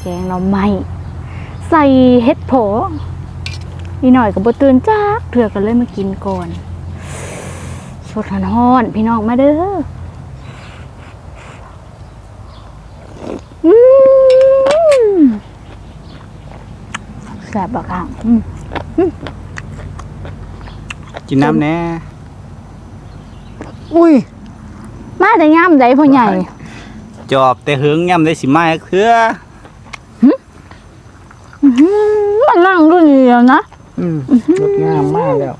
แกงหน่อไม้ใส่เห็ดโผอีหน่อยกับบตื่นจักเถื่อกันเลยมากินก่อน สดร้อนๆพี่น้องมาเด้ออืมแซ่บบักอะอืมกินน้ำแน่ อุ้ย มาแต่ย่ำใดพ่อใหญ่ จอบแต่หึงย่ำได้สิมาเถื่ออื้อหือมันนั่งดูนี่แล้วนะอืมงดงามมากแล้ว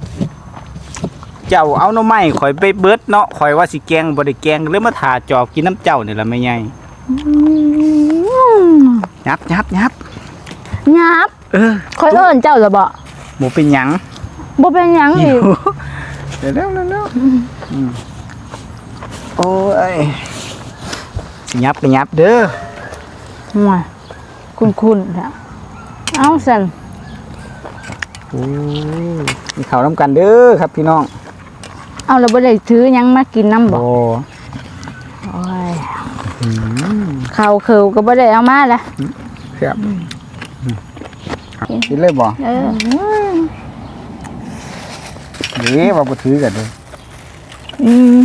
เจ้าเอาหน่อไม้ข่อยไปเบิดเนาะข่อยว่าสิแกงบ่ได้แกงเลยมาถาจอบกินน้ำเจ้านี่ล่ะแม่ใหญ่อืมยับยับยับยับเออคอยเอิ้นเจ้าจะบ่บ่เป็นหยังบ่เป็นหยังอีกเดี๋ยวเร็วเร็วเร็วอืมโอ้ยสิ ยับก็ยับเด้อห่วยคุ้นๆแล้วเอาสั่นโอ้ยมีข้าวน้ำกันเด้อครับพี่น้อง เอาแล้วบ่ได้ถือหยังมากินน้ำบ่โอ้โอ้ยข้าวเคิวก็บ่ได้เอามาละครับกินเลยบ่เออเด้ว่าบ่ถือกันเด้ออืม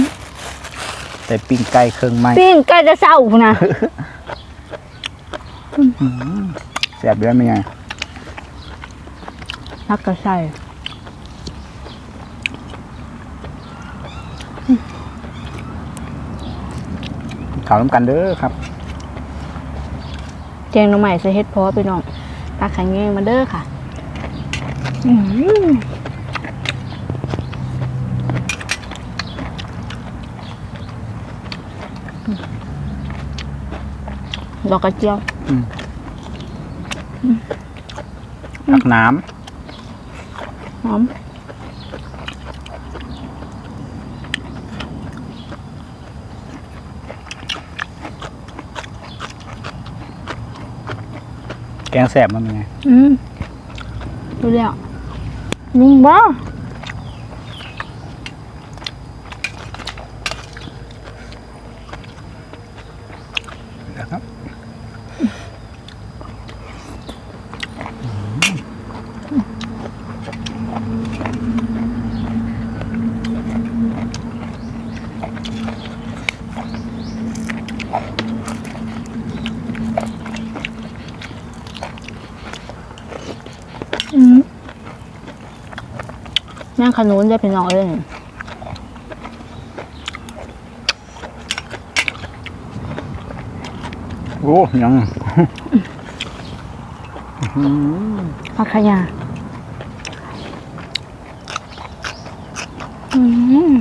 แต่ปิ้งไก่เครื่องไม้ปิ้งใกล้จะเช้าพุ่นน่ะแซ่บเด้อแม่ใหญ่พักก็ใส่ข้าวน้ำกันเด้อครับแกงหน่อไม้ใส่เฮ็ดเพอไปน้องตักขังแยงมาเด้อค่ะ อืม ดอกกระเจียวตักน้หอมำแกงแซ่บมันเป็นไง อืมดูแล้วมึงบ่นะครับ ย่างขนุนได้พี่น้องเลยนี่โอ้ยังผักขยาอืม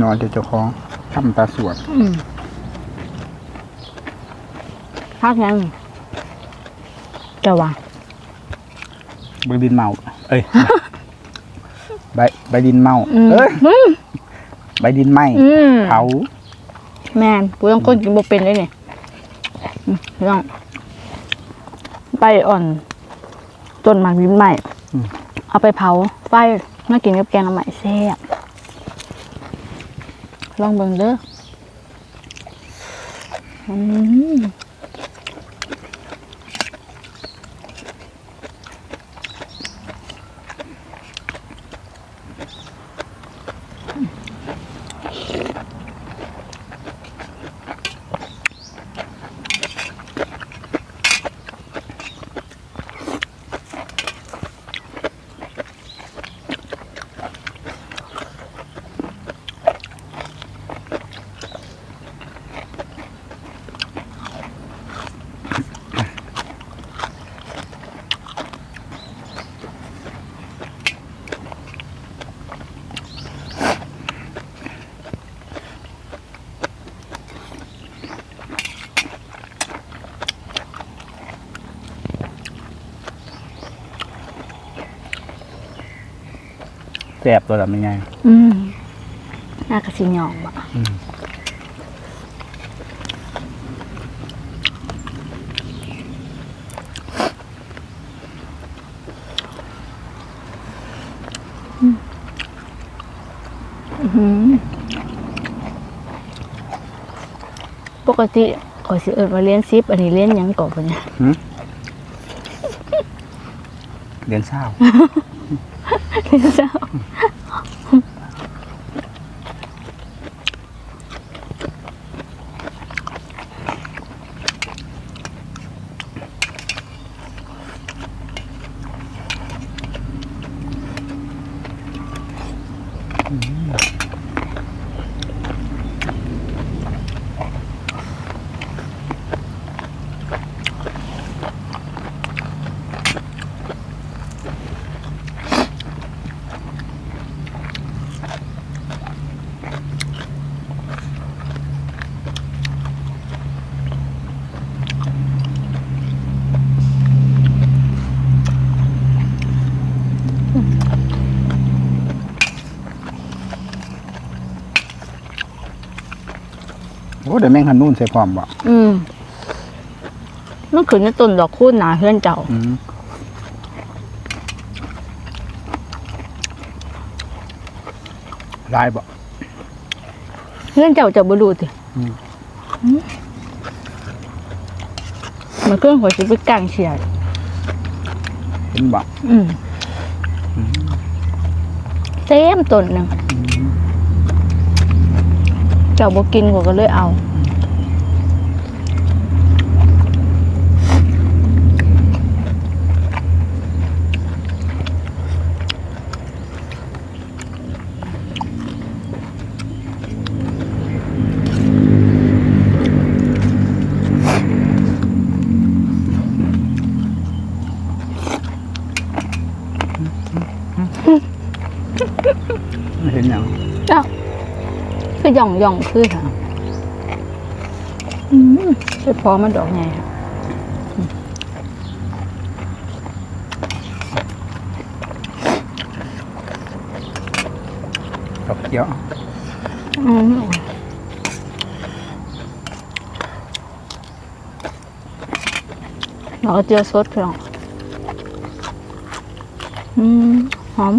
นอนเจ้าของทำตาสวดอืมพักยังจะว่าใบดินเมา เอ้ยใบใบดินเมาอืม เอ้ยอืมใบดินไหมอืมเผาแม่นกูต้องก้นกินบ่เป็นเลยนี่อืมพี่น้องไปอ่อนต้นหมากลิ้นใหม่ เอาไปเผาไฟมากินกับแกงหน่อไม้แซ่บลองเบิ่งเด้ออืม แซ่บตัวละไม่ไงอืมน่ากระสิหยองบ่อืมปกติขอยสิเอิ้นว่าเรียนซิป อันนี้เรียนหยังก่อนปะเนี่ยเดือนเศร้า เรีย โอ้เดี๋ยวแม่งหันนู่นใส่ความบ่อืมมันขึ้นในต้นดอกคูณหนาเพื่อนเจ้า อืมลายบ่ เพื่อนเจ้าจะบ่ดูติอืม อืมมันเครื่องหัวสิไปกลางเฉียดเห็นบ่อืมเต็มต้นหนึง เจ้าบ่กินกว่าก็เลยเอา เห็นยัง เอ้าคื อหย่องหย่องคือค่ะอืมไปพอมันดอกไงค่ะดอกเขียวอืมเราก็เจอสดเพียงอืม หอม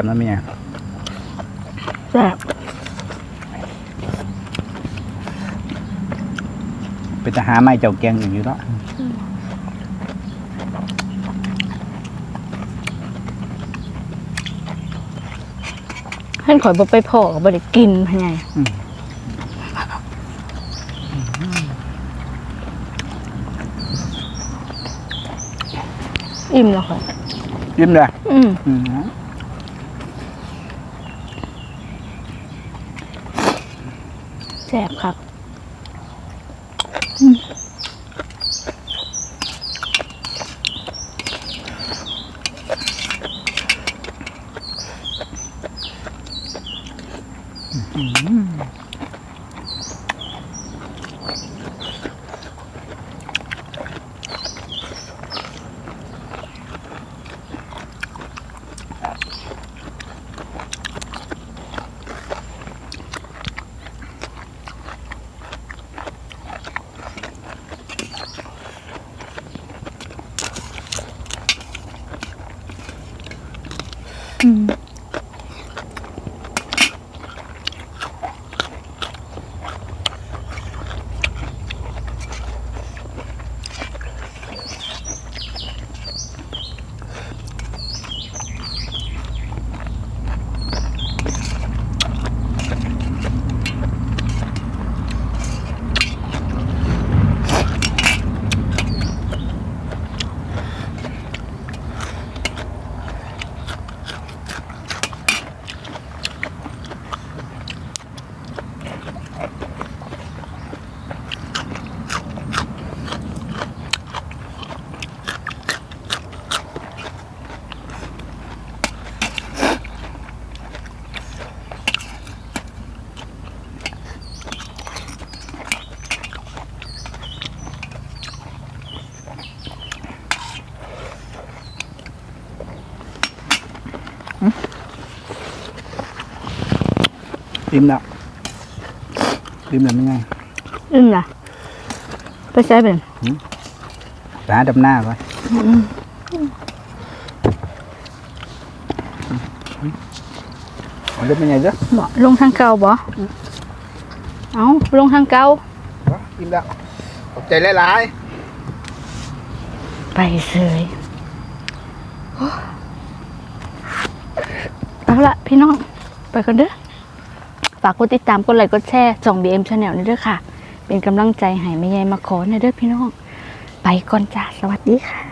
บนะเมียแซ่บเป็นทหารไม่เจ้าแกงอย่างนี้เนาะให้ข่อยบ่ไปพอก็บ่ได้กินพะไงอิ่มแล้วค่ะ ยิ้มเลยอืม อืม แสบครับ อื อิ่มแล้วอิ่มแล้วไม่ไงอึ้งนะไปใช้เป็นไปหาดำหน้าก่อนเอาเรื่องเป็นไงเด้อบ่ลงทางเก่าบ่เอาลงทางเก่าอิ่มแล้วขอบใจหลายไปเสยโอ้เอาละพี่น้อง ไปกันเด้อฝากกดติดตามกดไลค์กดแชร์จอง BM Channel นี่ด้อค่ะ เป็นกำลังใจให้แม่ยายมาขอในเด้อพี่น้อง ไปก่อนจ้าสวัสดีค่ะ